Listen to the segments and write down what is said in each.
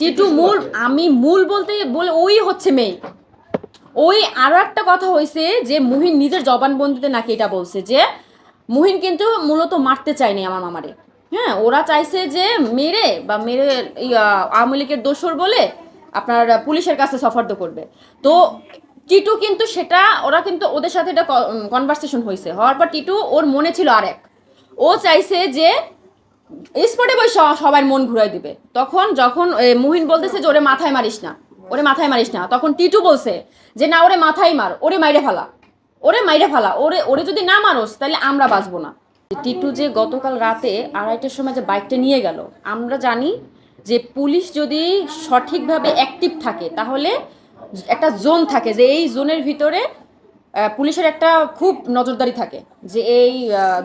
টিটু মূল, আমি মূল বলতে বলে ওই হচ্ছে মেয়ে ওই আরও একটা কথা হয়েছে যে মুহিন নিজের জবানবন্দিতে নাকি এটা বলছে যে, মুহিন কিন্তু মূলত মারতে চায়নি আমার মামারে। হ্যাঁ ওরা চাইছে যে মেরে বা মেরে আওয়ামী লীগের দোসর বলে আপনার পুলিশের কাছে সফর্দ করবে। তো টিটু কিন্তু সেটা, ওরা কিন্তু ওদের সাথে এটা কনভারসেশন হয়েছে হওয়ার পর টিটু ওর মনে ছিল আরেক। ও চাইছে যে স্পটে বই সবার মন ঘুরাই দিবে। তখন যখন মুহিন বলতেছে যে, ওরে মাথায় মারিস না। ওরে মাথায় মারিস না। তখন টিটু বলছে যে, না, ওরে মাথায় মার। ওরে মাইরে ফেলা। ওরে মাইরে ফেলা। ওরে ওরে যদি না মারোস, তাহলে আমরা বাঁচবো না। টিটু যে গতকাল রাতে আড়াইটার সময় যে বাইকটা নিয়ে গেল, আমরা জানি যে পুলিশ যদি সঠিকভাবে অ্যাক্টিভ থাকে, তাহলে একটা জোন থাকে যে এই জোনের ভিতরে পুলিশের একটা খুব নজরদারি থাকে যে এই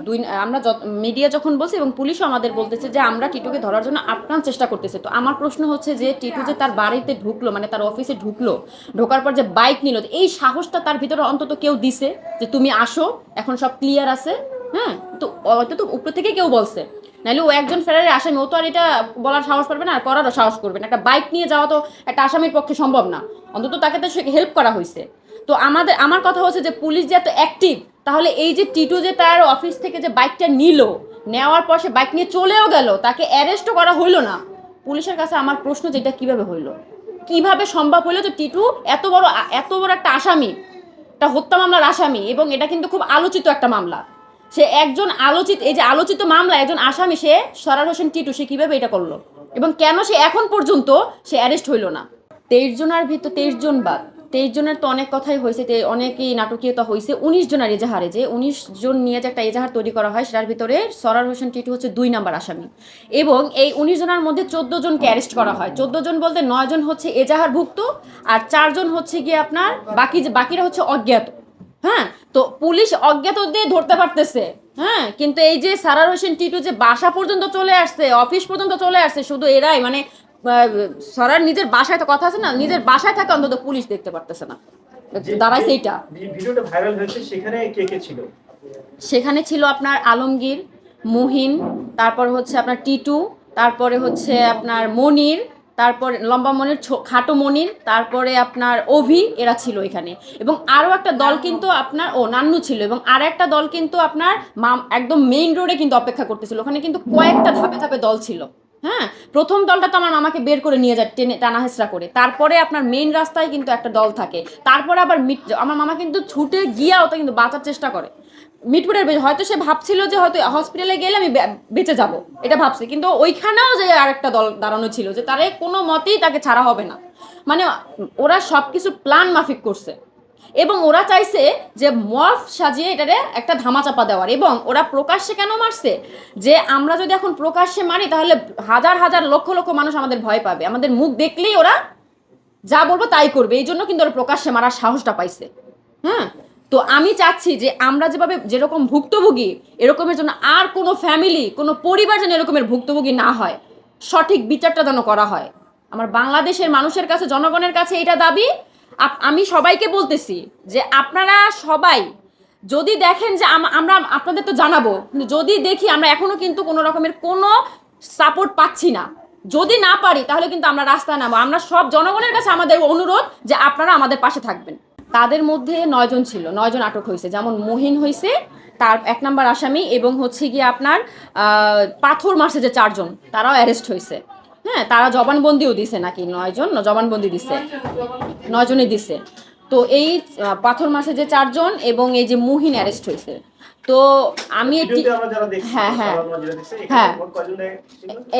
দুই, আমরা মিডিয়া যখন বলছি এবং পুলিশও আমাদের বলতেছে যে আমরা টিটুকে ধরার জন্য আপ্রাণ চেষ্টা করতেছে। তো আমার প্রশ্ন হচ্ছে যে টিটু যে তার বাড়িতে ঢুকলো মানে তার অফিসে ঢুকলো, ঢোকার পর যে বাইক নিল এই সাহসটা তার ভিতরে অন্তত কেউ দিছে যে তুমি আসো, এখন সব ক্লিয়ার আছে? হ্যাঁ? তো হয়তো তো উপর থেকে কেউ বলছে। নাহলে ও একজন ফেরারে আসামি, ও তো আর এটা বলার সাহস পারবে না, আর করারও সাহস করবে না। একটা বাইক নিয়ে যাওয়া তো একটা আসামির পক্ষে সম্ভব না। অন্তত তাকে তো হেল্প করা হয়েছে তো আমাদের, আমার কথা হচ্ছে যে পুলিশ যে এত অ্যাক্টিভ তাহলে এই যে টিটু যে তার অফিস থেকে যে বাইকটা নিল, নেওয়ার পর সে বাইক নিয়ে চলেও গেল, তাকে অ্যারেস্টও করা হইল না। পুলিশের কাছে আমার প্রশ্ন যে এটা কীভাবে হইল? কীভাবে সম্ভব হইল যে টিটু এত বড় এত বড় একটা আসামি, একটা হত্যা মামলার আসামি, এবং এটা কিন্তু খুব আলোচিত একটা মামলা। সে একজন আলোচিত, এই যে আলোচিত মামলা একজন আসামি, সে সরার হোসেন টিটু সে কীভাবে এটা করল? এবং কেন সে এখন পর্যন্ত সে অ্যারেস্ট হইল না? তেইশ জনের ভিতর তেইশ জন বাদ। তেইশ জনের তো অনেক কথাই হয়েছে, তে অনেকই নাটকীয়তা হয়েছে। উনিশ জনের এজাহারে যে, উনিশ জন নিয়ে যে একটা এজাহার তৈরি করা হয়, সেটার ভিতরে সরার হোসেন টিটু হচ্ছে দুই নাম্বার আসামি। এবং এই উনিশ জনের মধ্যে চোদ্দ জনকে অ্যারেস্ট করা হয়। চোদ্দ জন বলতে নয় জন হচ্ছে এজাহারভুক্ত, আর চারজন হচ্ছে গিয়ে আপনার বাকি বাকিরা হচ্ছে অজ্ঞাত। হ্যাঁ? তো পুলিশ অজ্ঞাত দিয়ে ধরতে পারতেছে। হ্যাঁ? কিন্তু এই যে সারার হোসেন টিটু যে বাসা পর্যন্ত চলে আসছে, অফিস পর্যন্ত চলে আসছে, শুধু এরাই মানে সরার নিজের বাসায় তো কথা আছে না নিজের বাসায় থাকে অন্তত পুলিশ দেখতে পারতেছে না। দাঁড়াইছে এইটা। ভিডিওটা ভাইরাল হয়েছে সেখানে কে কে ছিল? সেখানে ছিল আপনার আলমগীর মুহিন তারপর হচ্ছে আপনার টিটু তারপরে হচ্ছে আপনার মনির তারপর লম্বা মনির খাটো মনির তারপরে আপনার অভি এরা ছিল এখানে। এবং আরও একটা দল কিন্তু আপনার ও নান্নু ছিল। এবং আর একটা দল কিন্তু আপনার মাম- একদম মেইন রোডে কিন্তু অপেক্ষা করতেছিল। ওখানে কিন্তু কয়েকটা ধাপে ধাপে দল ছিল। হ্যাঁ প্রথম দলটা তো আমার মামাকে বের করে নিয়ে যায় টেনে টানা হেসরা করে। তারপরে আপনার মেইন রাস্তায় কিন্তু একটা দল থাকে। তারপরে আবার মিট, আমার মামা কিন্তু ছুটে গিয়াও তো কিন্তু বাঁচার চেষ্টা করে। মিটপুরের হয়তো সে ভাবছিল যে হয়তো হসপিটালে গেলে আমি বেঁচে যাব, এটা ভাবছি। কিন্তু ওইখানেও যে আরেকটা দল দাঁড়ানো ছিল যে তারে কোনো মতেই তাকে ছাড়া হবে না। মানে ওরা সব কিছু প্ল্যান মাফিক করছে। এবং ওরা চাইছে যে মফ সাজিয়ে এটারে একটা ধামাচাপা দেওয়ার। এবং ওরা প্রকাশ্যে কেন মারছে? যে আমরা যদি এখন প্রকাশ্যে মারি, তাহলে হাজার হাজার লক্ষ লক্ষ মানুষ আমাদের ভয় পাবে। আমাদের মুখ দেখলেই ওরা যা বলব তাই করবে। এই জন্য কিন্তু ওরা প্রকাশ্যে মারার সাহসটা পাইছে। হ্যাঁ? তো আমি চাচ্ছি যে আমরা যেভাবে যেরকম ভুক্তভোগী, এরকমের জন্য আর কোনো ফ্যামিলি, কোনো পরিবার যেন এরকমের ভুক্তভোগী না হয়। সঠিক বিচারটা যেন করা হয়। আমার বাংলাদেশের মানুষের কাছে, জনগণের কাছে এটা দাবি। আমি সবাইকে বলতেছি যে আপনারা সবাই যদি দেখেন যে আমরা আপনাদের তো জানাব যদি দেখি আমরা এখনও কিন্তু কোনো রকমের কোনো সাপোর্ট পাচ্ছি না। যদি না পারি, তাহলে কিন্তু আমরা রাস্তায় নামবো। আমরা সব জনগণের কাছে আমাদের অনুরোধ যে আপনারা আমাদের পাশে থাকবেন। তাদের মধ্যে নয়জন ছিল, নয়জন আটক হয়েছে। যেমন মহিন হয়েছে, তার এক নম্বর আসামি এবং হচ্ছে গিয়ে আপনার পাথর মারছে যে চারজন, তারাও অ্যারেস্ট হয়েছে। হ্যাঁ তারা জবানবন্দিও দিছে নাকি? নয়জন? জবানবন্দি দিছে। নয়জনই দিছে। তো এই পাথর মাসে যে চারজন এবং এই যে মুহিন অ্যারেস্ট হয়েছে। তো আমি দেখছি হ্যাঁ, হ্যাঁ। আমরা যেটা দেখছি হ্যাঁ।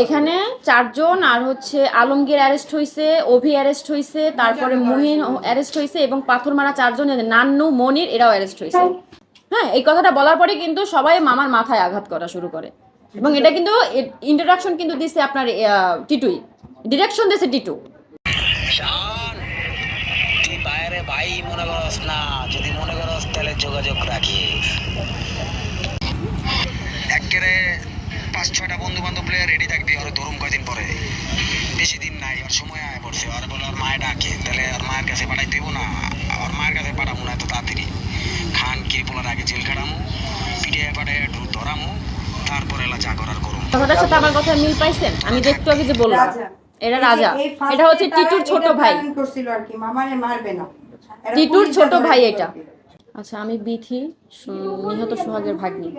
এখানে চারজন আর হচ্ছে আলমগীর অ্যারেস্ট হয়েছে অভি অ্যারেস্ট হয়েছে তারপরে মুহিন অ্যারেস্ট হয়েছে। এবং পাথর মারা চারজন নান্নু মনির এরাও অ্যারেস্ট হয়েছে। হ্যাঁ এই কথাটা বলার পরে কিন্তু সবাই মামার মাথায় আঘাত করা শুরু করে। এবং এটা কিন্তু ইন্ট্রোডাকশন কিন্তু দিছে আপনার টিটুই। ডিরেকশন দিছে টিটু। যোগাযোগ পাঁচ রেডি কয়দিন পরে। বেশি দিন নাই, আর সময় আয় পড়ছে। আর বলে, আর মায়ে ডাকে, তাহলে আর মায়ের কাছে পাঠাই দেবো না। আর মায়ের কাছে পাঠাবো না, এত তাড়াতাড়ি খান কিরপোলার আগে জেল খাটামু পিঠে পাঠাই একটু ধরামু তারপরে এলা যা করার করুম কথাটার সাথে আমার কথা মিল পাইছেন? আমি যে একটু আগে যে বললাম এটা রাজা এটা হচ্ছে টিটুর ছোট ভাই। করছিল আর কি মামারে মারবে না। টিটুর ছোট ভাই এটা। আচ্ছা আমি বিথি নিহত সোহাগের ভাগ্নি।